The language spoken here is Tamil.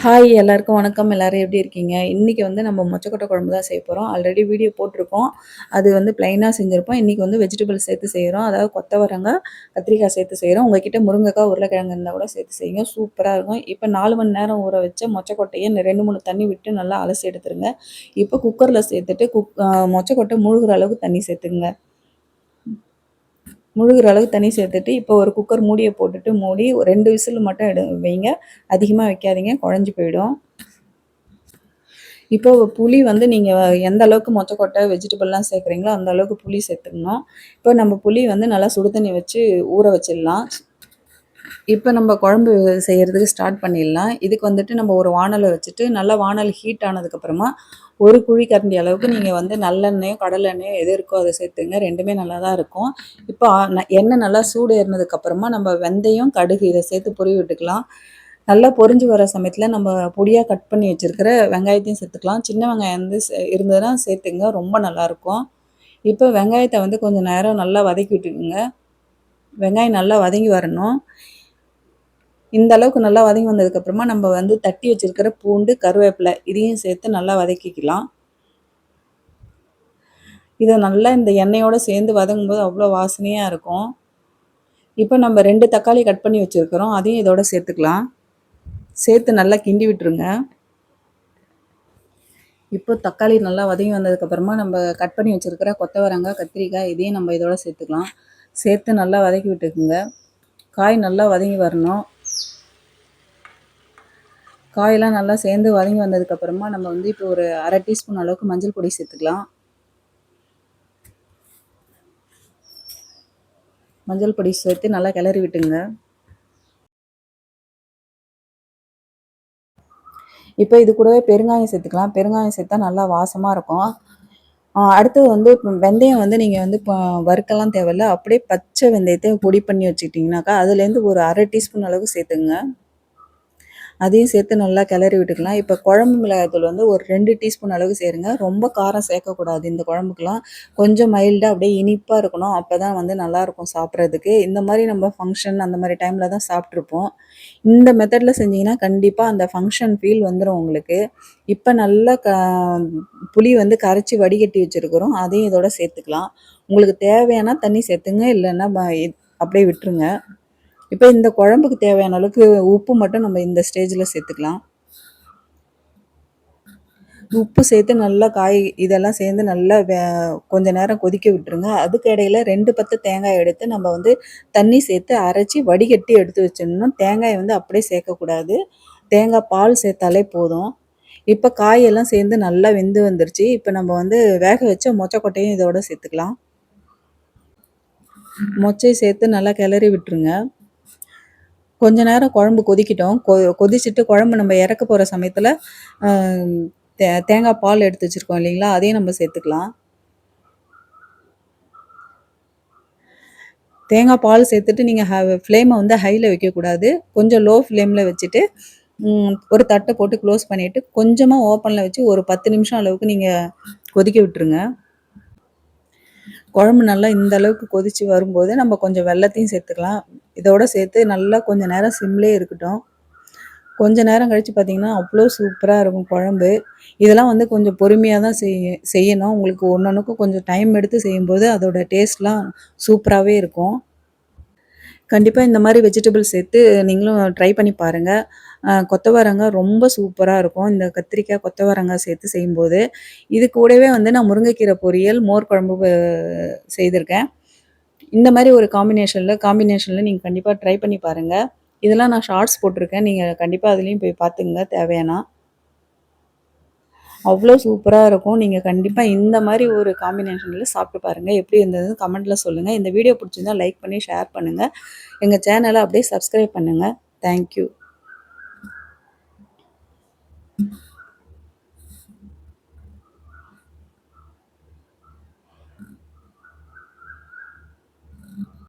ஹாய் எல்லாருக்கும் வணக்கம். எல்லோரும் எப்படி இருக்கீங்க? இன்றைக்கி வந்து நம்ம மொச்சக்கொட்டை குழம்பு தான் செய்ய போகிறோம் ஆல்ரெடி வீடியோ போட்டிருக்கோம். அது வந்து ப்ளைனாக செஞ்சுருப்போம். இன்றைக்கி வந்து வெஜிடபிள்ஸ் சேர்த்து செய்கிறோம் அதாவது கொத்தவரங்காய் கத்திரிக்காய் சேர்த்து செய்கிறோம் உங்ககிட்ட முருங்கைக்காய் உருளைக்கிழங்கு இருந்தால் கூட சேர்த்து செய்யுங்க. சூப்பராக இருக்கும். இப்போ நாலு மணி நேரம் ஊற வச்ச மொச்சக்கொட்டையை ரெண்டு மூணு தண்ணி விட்டு நல்லா அலசி எடுத்துருங்க. இப்போ குக்கரில் சேர்த்துட்டு குக் மொச்சக்கொட்டை முழுகிற அளவுக்கு தண்ணி சேர்த்துங்க முழுகிற அளவுக்கு தண்ணி சேர்த்துட்டு இப்போ ஒரு குக்கர் மூடியை போட்டுட்டு மூடி ரெண்டு விசில் மட்டும் எடு வைங்க. அதிகமாக வைக்காதீங்க குழஞ்சி போயிடும். இப்போ புளி வந்து நீங்கள் எந்த அளவுக்கு மொச்சக்கொட்டை வெஜிடபிள்லாம் சேர்க்குறீங்களோ அந்த அளவுக்கு புளி சேர்த்துக்கணும். இப்போ நம்ம புளி வந்து நல்லா சுடு தண்ணி வச்சு ஊற வச்சிடலாம். இப்போ நம்ம குழம்பு செய்கிறதுக்கு ஸ்டார்ட் பண்ணிடலாம். இதுக்கு வந்துட்டு நம்ம ஒரு வானலை வச்சுட்டு நல்லா வானல் ஹீட் ஆனதுக்கப்புறமா ஒரு குழி கரண்டி அளவுக்கு நீங்கள் வந்து நல்லெண்ணெயோ கடலெண்ணெயோ எது இருக்கோ அதை சேர்த்துங்க. ரெண்டுமே நல்லா தான் இருக்கும். இப்போ எண்ணெய் நல்லா சூடு ஏறினதுக்கப்புறமா நம்ம வெந்தயம் கடுகு இதை சேர்த்து பொறி விட்டுக்கலாம். நல்லா பொறிஞ்சு வர சமயத்தில் நம்ம பொடியாக கட் பண்ணி வச்சுருக்கிற வெங்காயத்தையும் சேர்த்துக்கலாம். சின்ன வெங்காயம் வந்து இருந்ததுன்னா சேர்த்துங்க. ரொம்ப நல்லாயிருக்கும் இப்போ வெங்காயத்தை வந்து கொஞ்சம் நேரம் நல்லா வதக்கி விட்டுக்குங்க. வெங்காயம் நல்லா வதங்கி வரணும். இந்த அளவுக்கு நல்லா வதங்கி வந்ததுக்கப்புறமா நம்ம வந்து தட்டி வச்சுருக்கிற பூண்டு கருவேப்பிலை இதையும் சேர்த்து நல்லா வதக்கிக்கலாம். இதை நல்லா இந்த எண்ணெயோடு சேர்ந்து வதங்கும்போது அவ்வளோ வாசனையாக இருக்கும். இப்போ நம்ம ரெண்டு தக்காளி கட் பண்ணி வச்சுருக்கிறோம். அதையும் இதோட சேர்த்துக்கலாம். சேர்த்து நல்லா கிண்டி விட்டுருங்க. இப்போ தக்காளி நல்லா வதங்கி வந்ததுக்கப்புறமா நம்ம கட் பண்ணி வச்சுருக்கிற கொத்தவரங்காய் கத்திரிக்காய் இதையும் நம்ம இதோட சேர்த்துக்கலாம். சேர்த்து நல்லா வதக்கி விட்டுக்குங்க. காய் நல்லா வதங்கி வரணும். காயெல்லாம் நல்லா சேர்ந்து வதங்கி வந்ததுக்கப்புறமா நம்ம வந்து இப்போ ஒரு அரை டீஸ்பூன் அளவுக்கு மஞ்சள் பொடி சேர்த்துக்கலாம். மஞ்சள் பொடி சேர்த்து நல்லா கிளறி விட்டுங்க. இப்போ இது கூடவே பெருங்காயம் சேர்த்துக்கலாம். பெருங்காயம் சேர்த்தா நல்லா வாசமாக இருக்கும். அடுத்தது வந்து வெந்தயம் வந்து நீங்கள் வந்து இப்போ வறுக்கலாம் தேவையில்ல. அப்படியே பச்சை வெந்தயத்தை பொடி பண்ணி வச்சுக்கிட்டிங்கனாக்கா அதுலேருந்து ஒரு அரை டீஸ்பூன் அளவுக்கு சேர்த்துங்க. அதையும் சேர்த்து நல்லா கிளறி விட்டுக்கலாம். இப்போ குழம்பு மிளகாய்த்தூள் வந்து ஒரு ரெண்டு டீஸ்பூன் அளவு சேருங்க. ரொம்ப காரம் சேர்க்கக்கூடாது இந்த குழம்புக்கெலாம் கொஞ்சம் மைல்டாக அப்படியே இனிப்பாக இருக்கணும். அப்போ தான் வந்து நல்லாயிருக்கும் சாப்பிட்றதுக்கு. இந்த மாதிரி நம்ம ஃபங்க்ஷன் அந்த மாதிரி டைமில் தான் சாப்பிட்ருப்போம் இந்த மெத்தடில் செஞ்சிங்கன்னா கண்டிப்பாக அந்த ஃபங்க்ஷன் ஃபீல் வந்துடும் உங்களுக்கு. இப்போ நல்லா க புளி வந்து கரைச்சி வடிகட்டி வச்சுருக்குறோம். அதையும் இதோட சேர்த்துக்கலாம். உங்களுக்கு தேவையான தண்ணி சேர்த்துங்க. இல்லைன்னா அப்படியே விட்டுருங்க. இப்போ இந்த குழம்புக்கு தேவையான அளவுக்கு உப்பு மட்டும் நம்ம இந்த ஸ்டேஜில் சேர்த்துக்கலாம். உப்பு சேர்த்து நல்லா காய் இதெல்லாம் சேர்ந்து நல்லா வே கொஞ்ச நேரம் கொதிக்க விட்டுருங்க. அதுக்கு இடையில ரெண்டு பத்து தேங்காய் எடுத்து நம்ம வந்து தண்ணி சேர்த்து அரைச்சி வடிகட்டி எடுத்து வச்சிடணும். தேங்காய் வந்து அப்படியே சேர்க்கக்கூடாது தேங்காய் பால் சேர்த்தாலே போதும். இப்போ காயெல்லாம் சேர்ந்து நல்லா வெந்து வந்துருச்சு. இப்போ நம்ம வந்து வேக வச்ச மொச்சக்கொட்டையும் இதோட சேர்த்துக்கலாம். மொச்சை சேர்த்து நல்லா கிளறி விட்டுருங்க. கொஞ்ச நேரம் குழம்பு கொதிக்கிட்டோம். கொ கொதிச்சுட்டு குழம்பு நம்ம இறக்க போகிற சமயத்தில் தே தேங்காய் பால் எடுத்து வச்சுருக்கோம் இல்லைங்களா? அதையும் நம்ம சேர்த்துக்கலாம். தேங்காய் பால் சேர்த்துட்டு நீங்கள் ஹ ஃப்ளேமை வந்து ஹையில் வைக்கக்கூடாது கொஞ்சம் லோ ஃப்ளேமில் வச்சுட்டு ஒரு தட்டை போட்டு க்ளோஸ் பண்ணிவிட்டு கொஞ்சமாக ஓப்பனில் வச்சு ஒரு பத்து நிமிஷம் அளவுக்கு நீங்கள் கொதிக்க விட்டுருங்க. குழம்பு நல்லா இந்த அளவுக்கு கொதித்து வரும்போது நம்ம கொஞ்சம் வெள்ளத்தையும் சேர்த்துக்கலாம். இதோட சேர்த்து நல்லா கொஞ்சம் நேரம் சிம்லேயே இருக்கட்டும். கொஞ்ச நேரம் கழித்து பார்த்திங்கன்னா அவ்வளோ சூப்பராக இருக்கும் குழம்பு. இதெல்லாம் வந்து கொஞ்சம் பொறுமையாக தான் செய்ய செய்யணும். உங்களுக்கு ஒன்று ஒன்றுக்கும் கொஞ்சம் டைம் எடுத்து செய்யும்போது அதோட டேஸ்ட்லாம் சூப்பராகவே இருக்கும். கண்டிப்பாக இந்த மாதிரி வெஜிடபிள் சேர்த்து நீங்களும் ட்ரை பண்ணி பாருங்கள் கொத்தவரங்காய் ரொம்ப சூப்பராக இருக்கும். இந்த கத்திரிக்காய் கொத்தவரங்காய் சேர்த்து செய்யும்போது. இது கூடவே வந்து நான் முருங்கைக்கீரை பொரியல் மோர் குழம்பு செய்திருக்கேன். இந்த மாதிரி ஒரு காம்பினேஷனில் காம்பினேஷனில் நீங்கள் கண்டிப்பாக ட்ரை பண்ணி பாருங்கள் இதெல்லாம் நான் ஷார்ட்ஸ் போட்டிருக்கேன். நீங்கள் கண்டிப்பாக அதுலேயும் போய் பார்த்துங்க தேவையானா. அவ்வளோ சூப்பராக இருக்கும். நீங்கள் கண்டிப்பாக இந்த மாதிரி ஒரு காம்பினேஷனில் சாப்பிட்டு பாருங்கள் எப்படி இருந்ததுன்னு கமெண்ட்டில் சொல்லுங்கள் இந்த வீடியோ பிடிச்சிருந்தால் லைக் பண்ணி ஷேர் பண்ணுங்கள் எங்கள் சேனலை அப்படியே சப்ஸ்கிரைப் பண்ணுங்கள் தேங்க்யூ